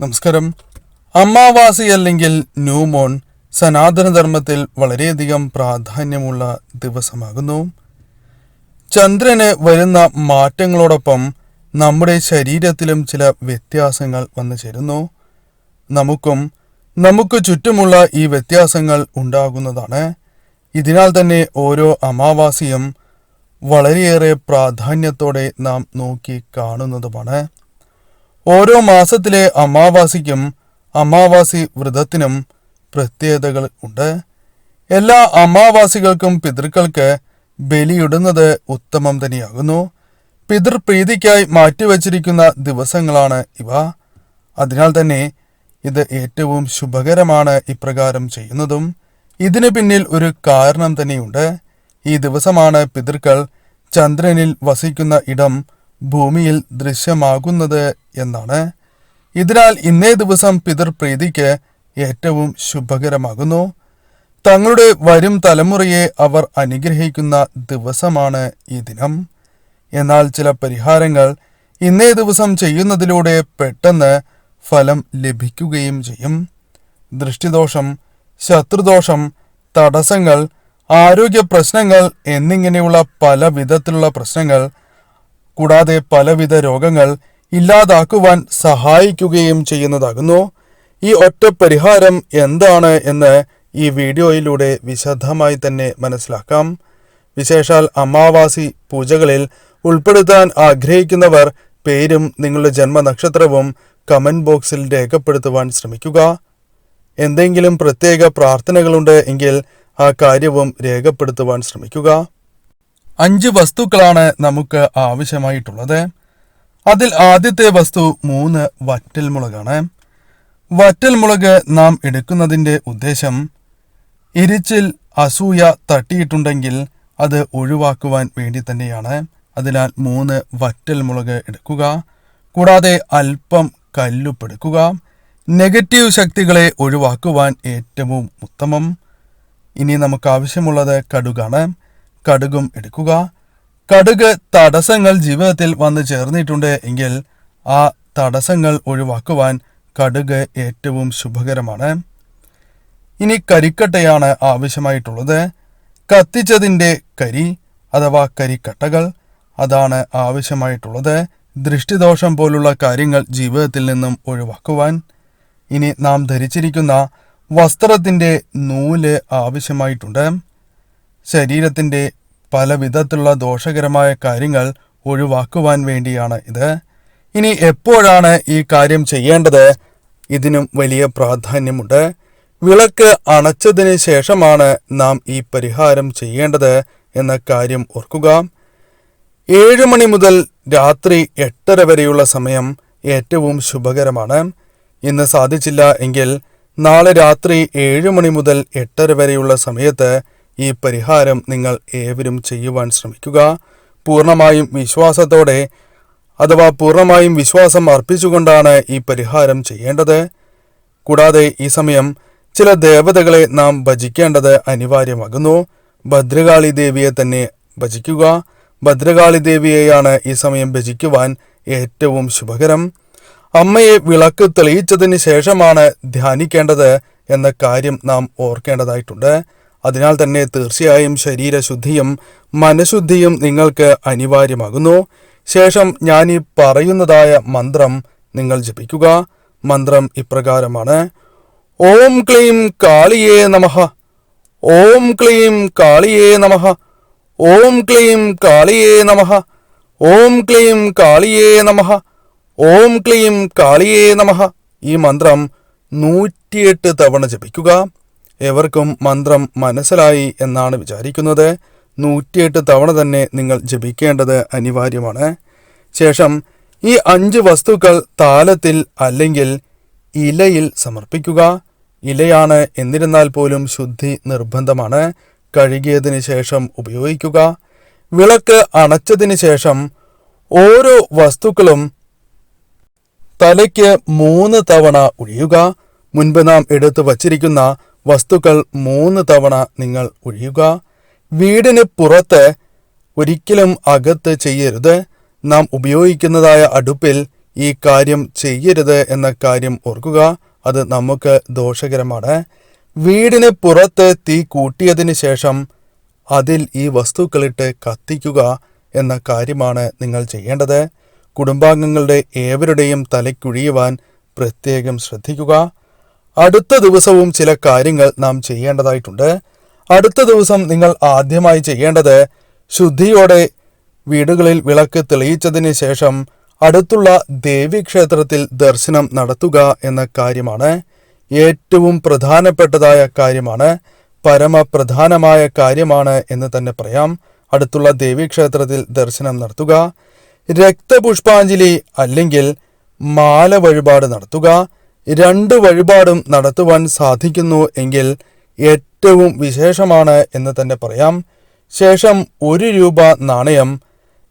നമസ്കാരം. അമാവാസി അല്ലെങ്കിൽ ന്യൂമോൺ സനാതനധർമ്മത്തിൽ വളരെയധികം പ്രാധാന്യമുള്ള ദിവസമാകുന്നു. ചന്ദ്രന് വരുന്ന മാറ്റങ്ങളോടൊപ്പം നമ്മുടെ ശരീരത്തിലും ചില വ്യത്യാസങ്ങൾ വന്നു ചേരുന്നു. നമുക്കും നമുക്ക് ചുറ്റുമുള്ള ഈ വ്യത്യാസങ്ങൾ ഉണ്ടാകുന്നതാണ്. ഇതിനാൽ തന്നെ ഓരോ അമാവാസിയും വളരെയേറെ പ്രാധാന്യത്തോടെ നാം നോക്കി കാണുന്നതുമാണ്. ഓരോ മാസത്തിലെ അമാവാസിക്കും അമാവാസി വ്രതത്തിനും പ്രത്യേകതകൾ ഉണ്ട്. എല്ലാ അമാവാസികൾക്കും പിതൃക്കൾക്ക് ബലിയിടുന്നത് ഉത്തമം തന്നെയാകുന്നു. പിതൃപ്രീതിക്കായി മാറ്റിവച്ചിരിക്കുന്ന ദിവസങ്ങളാണ് ഇവ. അതിനാൽ തന്നെ ഇത് ഏറ്റവും ശുഭകരമാണ് ഇപ്രകാരം ചെയ്യുന്നതും ഇതിനു പിന്നിൽ ഒരു കാരണം തന്നെയുണ്ട്. ഈ ദിവസമാണ് പിതൃക്കൾ ചന്ദ്രനിൽ വസിക്കുന്ന ഇടം ഭൂമിയിൽ ദൃശ്യമാകുന്നത് എന്നാണ്. ഇതിനാൽ ഇന്നേ ദിവസം പിതൃപ്രീതിക്ക് ഏറ്റവും ശുഭകരമാകുന്നു. തങ്ങളുടെ വരും തലമുറയെ അവർ അനുഗ്രഹിക്കുന്ന ദിവസമാണ് ഈ ദിനം. എന്നാൽ ചില പരിഹാരങ്ങൾ ഇന്നേ ദിവസം ചെയ്യുന്നതിലൂടെ പെട്ടെന്ന് ഫലം ലഭിക്കുകയും ചെയ്യും. ദൃഷ്ടിദോഷം ശത്രുദോഷം തടസ്സങ്ങൾ ആരോഗ്യ പ്രശ്നങ്ങൾ എന്നിങ്ങനെയുള്ള പല വിധത്തിലുള്ള പ്രശ്നങ്ങൾ കൂടാതെ പലവിധ രോഗങ്ങൾ ഇല്ലാതാക്കുവാൻ സഹായിക്കുകയും ചെയ്യുന്നതാകുന്നു. ഈ ഒറ്റ പരിഹാരം എന്താണ് എന്ന് ഈ വീഡിയോയിലൂടെ വിശദമായി തന്നെ മനസ്സിലാക്കാം. വിശേഷാൽ അമാവാസി പൂജകളിൽ ഉൾപ്പെടുത്താൻ ആഗ്രഹിക്കുന്നവർ പേരും നിങ്ങളുടെ ജന്മനക്ഷത്രവും കമന്റ് ബോക്സിൽ രേഖപ്പെടുത്തുവാൻ ശ്രമിക്കുക. എന്തെങ്കിലും പ്രത്യേക പ്രാർത്ഥനകളുണ്ട് എങ്കിൽ ആ കാര്യവും രേഖപ്പെടുത്തുവാൻ ശ്രമിക്കുക. അഞ്ച് വസ്തുക്കളാണ് നമുക്ക് ആവശ്യമായിട്ടുള്ളത്. അതിൽ ആദ്യത്തെ വസ്തു മൂന്ന് വറ്റൽമുളകാണ് വറ്റൽമുളക് നാം എടുക്കുന്നതിന്റെ ഉദ്ദേശം ഇരിച്ചിൽ അസൂയ തട്ടിയിട്ടുണ്ടെങ്കിൽ അത് ഒഴിവാക്കുവാൻ വേണ്ടി തന്നെയാണ്. അതിനാൽ മൂന്ന് വറ്റൽമുളക് എടുക്കുക. കൂടാതെ അല്പം കല്ലുപ്പെടുക്കുക നെഗറ്റീവ് ശക്തികളെ ഒഴിവാക്കുവാൻ ഏറ്റവും ഉത്തമം. ഇനി നമുക്ക് ആവശ്യമുള്ളത് കടുകാണ്. കടുകും എടുക്കുക. കടുക് തടസ്സങ്ങൾ ജീവിതത്തിൽ വന്നു ചേർന്നിട്ടുണ്ട് എങ്കിൽ ആ തടസ്സങ്ങൾ ഒഴിവാക്കുവാൻ കടുക് ഏറ്റവും ശുഭകരമാണ്. ഇനി കരിക്കട്ടയാണ് ആവശ്യമായിട്ടുള്ളത്. കത്തിച്ചതിന്റെ കരി അഥവാ കരിക്കട്ടകൾ അതാണ് ആവശ്യമായിട്ടുള്ളത്. ദൃഷ്ടിദോഷം പോലുള്ള കാര്യങ്ങൾ ജീവിതത്തിൽ നിന്നും ഒഴിവാക്കുവാൻ. ഇനി നാം ധരിച്ചിരിക്കുന്ന വസ്ത്രത്തിന്റെ നൂൽ ആവശ്യമായിട്ടുണ്ട്. ശരീരത്തിന്റെ പല വിധത്തിലുള്ള ദോഷകരമായ കാര്യങ്ങൾ ഒഴിവാക്കുവാൻ വേണ്ടിയാണ് ഇത്. ഇനി എപ്പോഴാണ് ഈ കാര്യം ചെയ്യേണ്ടത്? ഇതിനും വലിയ പ്രാധാന്യമുണ്ട്. വിളക്ക് അണച്ചതിന് ശേഷമാണ് നാം ഈ പരിഹാരം ചെയ്യേണ്ടത് എന്ന കാര്യം ഓർക്കുക. ഏഴ് മണി മുതൽ രാത്രി എട്ടര വരെയുള്ള സമയം ഏറ്റവും ശുഭകരമാണ്. ഇന്ന് സാധിച്ചില്ല എങ്കിൽ നാളെ രാത്രി ഏഴ് മണി മുതൽ എട്ടര വരെയുള്ള സമയത്ത് ഈ പരിഹാരം നിങ്ങൾ ഏവരും ചെയ്യുവാൻ ശ്രമിക്കുക. പൂർണമായും വിശ്വാസത്തോടെ അഥവാ പൂർണമായും വിശ്വാസം അർപ്പിച്ചുകൊണ്ടാണ് ഈ പരിഹാരം ചെയ്യേണ്ടത്. കൂടാതെ ഈ സമയം ചില ദേവതകളെ നാം ഭജിക്കേണ്ടത് അനിവാര്യമാകുന്നു. ഭദ്രകാളി ദേവിയെ തന്നെ ഭജിക്കുക. ഭദ്രകാളി ദേവിയെയാണ് ഈ സമയം ഭജിക്കുവാൻ ഏറ്റവും ശുഭകരം. അമ്മയെ വിളക്ക് തെളിയിച്ചതിന് ശേഷമാണ് ധ്യാനിക്കേണ്ടത് എന്ന കാര്യം നാം ഓർക്കേണ്ടതായിട്ടുണ്ട്. അതിനാൽ തന്നെ തീർച്ചയായും ശരീരശുദ്ധിയും മനഃശുദ്ധിയും നിങ്ങൾക്ക് അനിവാര്യമാകുന്നു. ശേഷം ഞാൻ ഈ പറയുന്നതായ മന്ത്രം നിങ്ങൾ ജപിക്കുക. മന്ത്രം ഇപ്രകാരമാണ്. ഓം ക്ലീം കാളിയേ നമഃ. ഓം ക്ലീം കാളിയേ നമഃ. ഓം ക്ലീം കാളിയേ നമഃ. ഓം ക്ലീം കാളിയേ നമഃ. ഓം ക്ലീം കാളിയേ നമഃ. ഈ മന്ത്രം നൂറ്റിയെട്ട് തവണ ജപിക്കുക. എവർക്കും മന്ത്രം മനസ്സിലായി എന്നാണ് വിചാരിക്കുന്നത്. നൂറ്റിയെട്ട് തവണ തന്നെ നിങ്ങൾ ജപിക്കേണ്ടത് അനിവാര്യമാണ്. ശേഷം ഈ അഞ്ച് വസ്തുക്കൾ താലത്തിൽ അല്ലെങ്കിൽ ഇലയിൽ സമർപ്പിക്കുക. ഇലയാണ് എന്നിരുന്നാൽ പോലും ശുദ്ധി നിർബന്ധമാണ്. കഴുകിയതിന് ശേഷം ഉപയോഗിക്കുക. വിളക്ക് അണച്ചതിന് ശേഷം ഓരോ വസ്തുക്കളും തലയ്ക്ക് മൂന്ന് തവണ ഒഴിയുക മുൻപ് നാം എടുത്തു വച്ചിരിക്കുന്ന വസ്തുക്കൾ മൂന്ന് തവണ നിങ്ങൾ ഒഴിയുക. വീടിന് പുറത്ത് ഒരിക്കലും അകത്ത് ചെയ്യരുത്. നാം ഉപയോഗിക്കുന്നതായ അടുപ്പിൽ ഈ കാര്യം ചെയ്യരുത് എന്ന കാര്യം ഓർക്കുക. അത് നമുക്ക് ദോഷകരമാണ്. വീടിന് പുറത്ത് തീ കൂട്ടിയതിന് ശേഷം അതിൽ ഈ വസ്തുക്കളിട്ട് കത്തിക്കുക എന്ന കാര്യമാണ് നിങ്ങൾ ചെയ്യേണ്ടത്. കുടുംബാംഗങ്ങളുടെ ഏവരുടെയും തലയ്ക്കുഴിയുവാൻ പ്രത്യേകം ശ്രദ്ധിക്കുക. അടുത്ത ദിവസവും ചില കാര്യങ്ങൾ നാം ചെയ്യേണ്ടതായിട്ടുണ്ട്. അടുത്ത ദിവസം നിങ്ങൾ ആദ്യമായി ചെയ്യേണ്ടത് ശുദ്ധിയോടെ വീടുകളിൽ വിളക്ക് തെളിയിച്ചതിന് ശേഷം അടുത്തുള്ള ദേവീക്ഷേത്രത്തിൽ ദർശനം നടത്തുക എന്ന കാര്യമാണ് ഏറ്റവും പ്രധാനപ്പെട്ടതായ കാര്യമാണ്. പരമപ്രധാനമായ കാര്യമാണ് എന്ന് തന്നെ പറയാം. അടുത്തുള്ള ദേവീക്ഷേത്രത്തിൽ ദർശനം നടത്തുക രക്തപുഷ്പാഞ്ജലി അല്ലെങ്കിൽ മാല വഴിപാട് നടത്തുക രണ്ട് വഴിപാടും നടത്തുവാൻ സാധിക്കുന്നു എങ്കിൽ ഏറ്റവും വിശേഷമാണ് എന്ന് തന്നെ പറയാം. ശേഷം ഒരു രൂപ നാണയം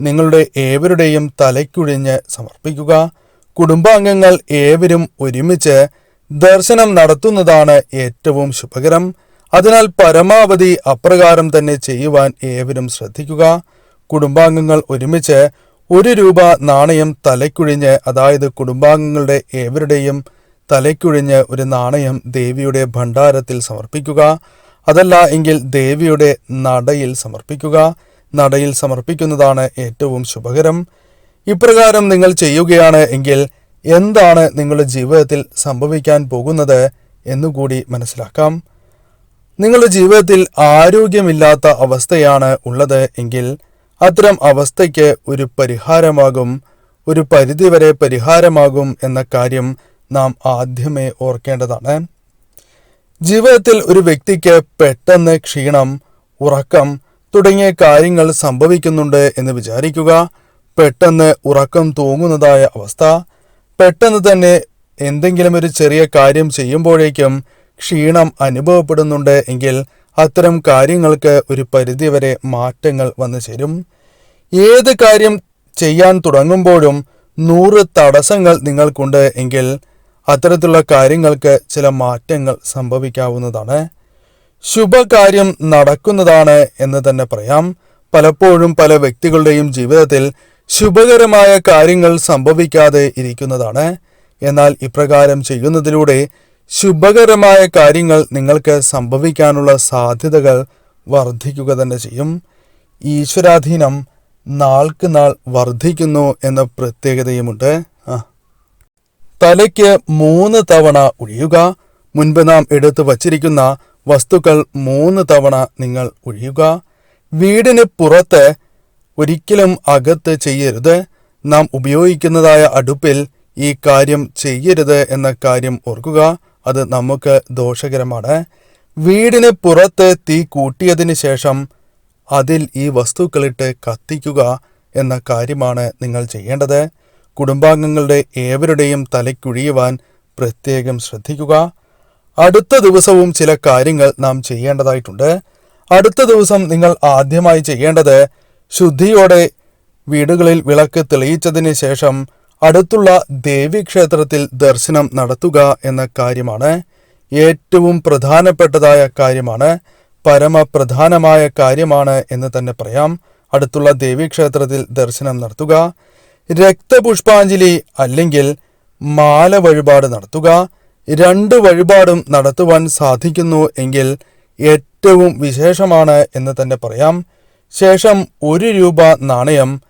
നിങ്ങളുടെ ഏവരുടെയും തലയ്ക്കുഴിഞ്ഞ് സമർപ്പിക്കുക. കുടുംബാംഗങ്ങൾ ഏവരും ഒരുമിച്ച് ദർശനം നടത്തുന്നതാണ് ഏറ്റവും ശുഭകരം. അതിനാൽ പരമാവധി അപ്രകാരം തന്നെ ചെയ്യുവാൻ ഏവരും ശ്രദ്ധിക്കുക. കുടുംബാംഗങ്ങൾ ഒരുമിച്ച് ഒരു രൂപ നാണയം തലയ്ക്കുഴിഞ്ഞ് അതായത് കുടുംബാംഗങ്ങളുടെ ഏവരുടെയും തലയ്ക്കുഴിഞ്ഞ് ഒരു നാണയം ദേവിയുടെ ഭണ്ഡാരത്തിൽ സമർപ്പിക്കുക. അതല്ല എങ്കിൽ ദേവിയുടെ നടയിൽ സമർപ്പിക്കുക. നടയിൽ സമർപ്പിക്കുന്നതാണ് ഏറ്റവും ശുഭകരം. ഇപ്രകാരം നിങ്ങൾ ചെയ്യുകയാണ് എങ്കിൽ എന്താണ് നിങ്ങളുടെ ജീവിതത്തിൽ സംഭവിക്കാൻ പോകുന്നത് എന്നുകൂടി മനസ്സിലാക്കാം. നിങ്ങളുടെ ജീവിതത്തിൽ ആരോഗ്യമില്ലാത്ത അവസ്ഥയാണ് ഉള്ളത് എങ്കിൽ അത്തരം അവസ്ഥയ്ക്ക് ഒരു പരിഹാരമാകും. ഒരു പരിധിവരെ പരിഹാരമാകും എന്ന കാര്യം നാം ആദ്യമേ ഓർക്കേണ്ടതാണ്. ജീവിതത്തിൽ ഒരു വ്യക്തിക്ക് പെട്ടെന്ന് ക്ഷീണം ഉറക്കം തുടങ്ങിയ കാര്യങ്ങൾ സംഭവിക്കുന്നുണ്ട് എന്ന് വിചാരിക്കുക. പെട്ടെന്ന് ഉറക്കം തൂങ്ങുന്നതായ അവസ്ഥ. പെട്ടെന്ന് തന്നെ എന്തെങ്കിലും ഒരു ചെറിയ കാര്യം ചെയ്യുമ്പോഴേക്കും ക്ഷീണം അനുഭവപ്പെടുന്നുണ്ട് എങ്കിൽ അത്തരം കാര്യങ്ങൾക്ക് ഒരു പരിധിവരെ മാറ്റങ്ങൾ വന്നു ചേരും. ഏത് കാര്യം ചെയ്യാൻ തുടങ്ങുമ്പോഴും നൂറ് തടസ്സങ്ങൾ നിങ്ങൾക്കുണ്ട് എങ്കിൽ അത്തരത്തിലുള്ള കാര്യങ്ങൾക്ക് ചില മാറ്റങ്ങൾ സംഭവിക്കാവുന്നതാണ്. ശുഭകാര്യം നടക്കുന്നതാണ് എന്ന് തന്നെ പറയാം. പലപ്പോഴും പല വ്യക്തികളുടെയും ജീവിതത്തിൽ ശുഭകരമായ കാര്യങ്ങൾ സംഭവിക്കാതെ ഇരിക്കുന്നതാണ്. എന്നാൽ ഇപ്രകാരം ചെയ്യുന്നതിലൂടെ ശുഭകരമായ കാര്യങ്ങൾ നിങ്ങൾക്ക് സംഭവിക്കാനുള്ള സാധ്യതകൾ വർദ്ധിക്കുക തന്നെ ചെയ്യും. ഈശ്വരാധീനം നാൾക്ക് നാൾ വർദ്ധിക്കുന്നു എന്ന പ്രത്യേകതയുമുണ്ട്. ആ. തലയ്ക്ക് മൂന്ന് തവണ ഒഴിയുക. മുൻപ് നാം എടുത്തു വച്ചിരിക്കുന്ന വസ്തുക്കൾ മൂന്ന് തവണ നിങ്ങൾ ഒഴിയുക. വീടിന് പുറത്ത് ഒരിക്കലും അകത്ത് ചെയ്യരുത്. നാം ഉപയോഗിക്കുന്നതായ അടുപ്പിൽ ഈ കാര്യം ചെയ്യരുത് എന്ന കാര്യം ഓർക്കുക. അത് നമുക്ക് ദോഷകരമാണ്. വീടിന് പുറത്ത് തീ കൂട്ടിയതിന് ശേഷം അതിൽ ഈ വസ്തുക്കളിട്ട് കത്തിക്കുക എന്ന കാര്യമാണ് നിങ്ങൾ ചെയ്യേണ്ടത്. കുടുംബാംഗങ്ങളുടെ ഏവരുടെയും തലയ്ക്കുഴിയുവാൻ പ്രത്യേകം ശ്രദ്ധിക്കുക. അടുത്ത ദിവസവും ചില കാര്യങ്ങൾ നാം ചെയ്യേണ്ടതായിട്ടുണ്ട്. അടുത്ത ദിവസം നിങ്ങൾ ആദ്യമായി ചെയ്യേണ്ടത് ശുദ്ധിയോടെ വീടുകളിൽ വിളക്ക് തെളിയിച്ചതിന് ശേഷം അടുത്തുള്ള ദേവീക്ഷേത്രത്തിൽ ദർശനം നടത്തുക എന്ന കാര്യമാണ് ഏറ്റവും പ്രധാനപ്പെട്ടതായ കാര്യമാണ്. പരമപ്രധാനമായ കാര്യമാണ് എന്ന് തന്നെ പറയാം. അടുത്തുള്ള ദേവീക്ഷേത്രത്തിൽ ദർശനം നടത്തുക. രക്തപുഷ്പാഞ്ജലി അല്ലെങ്കിൽ മാല വഴിപാട് നടത്തുക. രണ്ട് വഴിപാടും നടത്തുവാൻ സാധിക്കുന്നു എങ്കിൽ ഏറ്റവും വിശേഷമാണ് എന്ന് തന്നെ പറയാം. ശേഷം ഒരു രൂപ നാണയം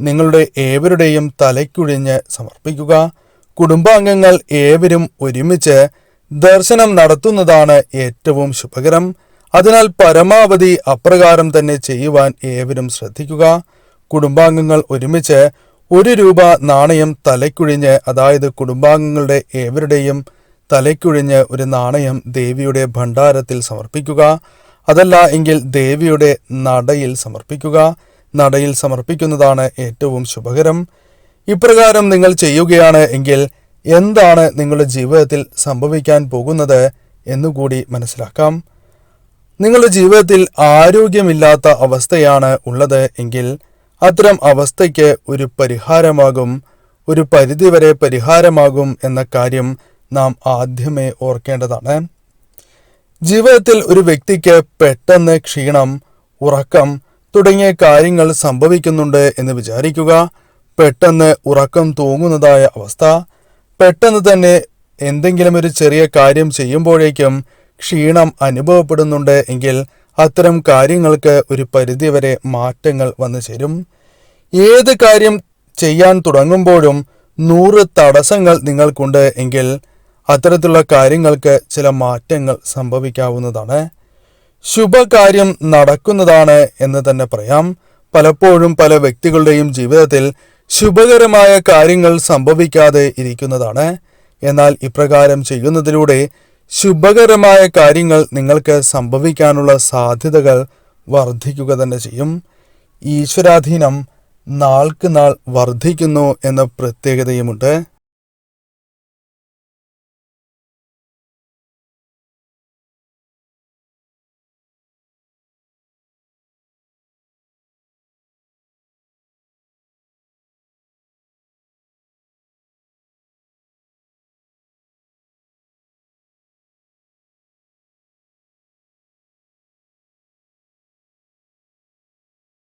നിങ്ങളുടെ ഏവരുടെയും തലയ്ക്കുഴിഞ്ഞ് സമർപ്പിക്കുക. കുടുംബാംഗങ്ങൾ ഏവരും ഒരുമിച്ച് ദർശനം നടത്തുന്നതാണ് ഏറ്റവും ശുഭകരം. അതിനാൽ പരമാവധി അപ്രകാരം തന്നെ ചെയ്യുവാൻ ഏവരും ശ്രദ്ധിക്കുക. കുടുംബാംഗങ്ങൾ ഒരുമിച്ച് ഒരു രൂപ നാണയം തലയ്ക്കുഴിഞ്ഞ് അതായത് കുടുംബാംഗങ്ങളുടെ ഏവരുടെയും തലയ്ക്കുഴിഞ്ഞ് ഒരു നാണയം ദേവിയുടെ ഭണ്ഡാരത്തിൽ സമർപ്പിക്കുക. അതല്ല എങ്കിൽ ദേവിയുടെ നടയിൽ സമർപ്പിക്കുക. നടയിൽ സമർപ്പിക്കുന്നതാണ് ഏറ്റവും ശുഭകരം. ഇപ്രകാരം നിങ്ങൾ ചെയ്യുകയാണ് എങ്കിൽ എന്താണ് നിങ്ങളുടെ ജീവിതത്തിൽ സംഭവിക്കാൻ പോകുന്നത് എന്നുകൂടി മനസ്സിലാക്കാം. നിങ്ങളുടെ ജീവിതത്തിൽ ആരോഗ്യമില്ലാത്ത അവസ്ഥയാണ് ഉള്ളത് എങ്കിൽ അത്തരം അവസ്ഥയ്ക്ക് ഒരു പരിഹാരമാകും ഒരു പരിധിവരെ പരിഹാരമാകും എന്ന കാര്യം നാം ആദ്യമേ ഓർക്കേണ്ടതാണ്. ജീവിതത്തിൽ ഒരു വ്യക്തിക്ക് പെട്ടെന്ന് ക്ഷീണം ഉറക്കം തുടങ്ങിയ കാര്യങ്ങൾ സംഭവിക്കുന്നുണ്ട് എന്ന് വിചാരിക്കുക പെട്ടെന്ന് ഉറക്കം തൂങ്ങുന്നതായ അവസ്ഥ പെട്ടെന്ന് തന്നെ എന്തെങ്കിലും ഒരു ചെറിയ കാര്യം ചെയ്യുമ്പോഴേക്കും ക്ഷീണം അനുഭവപ്പെടുന്നുണ്ട് എങ്കിൽ അത്തരം കാര്യങ്ങൾക്ക് ഒരു പരിധിവരെ മാറ്റങ്ങൾ വന്നു ചേരും. ഏത് കാര്യം ചെയ്യാൻ തുടങ്ങുമ്പോഴും നൂറ് തടസ്സങ്ങൾ നിങ്ങൾക്കുണ്ട് എങ്കിൽ അത്തരത്തിലുള്ള കാര്യങ്ങൾക്ക് ചില മാറ്റങ്ങൾ സംഭവിക്കാവുന്നതാണ്. ശുഭകാര്യം നടക്കുന്നതാണ് എന്ന് തന്നെ പറയാം. പലപ്പോഴും പല വ്യക്തികളുടെയും ജീവിതത്തിൽ ശുഭകരമായ കാര്യങ്ങൾ സംഭവിക്കാതെ ഇരിക്കുന്നതാണ്. എന്നാൽ ഇപ്രകാരം ചെയ്യുന്നതിലൂടെ ശുഭകരമായ കാര്യങ്ങൾ നിങ്ങൾക്ക് സംഭവിക്കാനുള്ള സാധ്യതകൾ വർദ്ധിക്കുക തന്നെ ചെയ്യും. ഈശ്വരാധീനം നാൾക്ക് നാൾ വർദ്ധിക്കുന്നു എന്ന പ്രത്യേകതയുമുണ്ട്.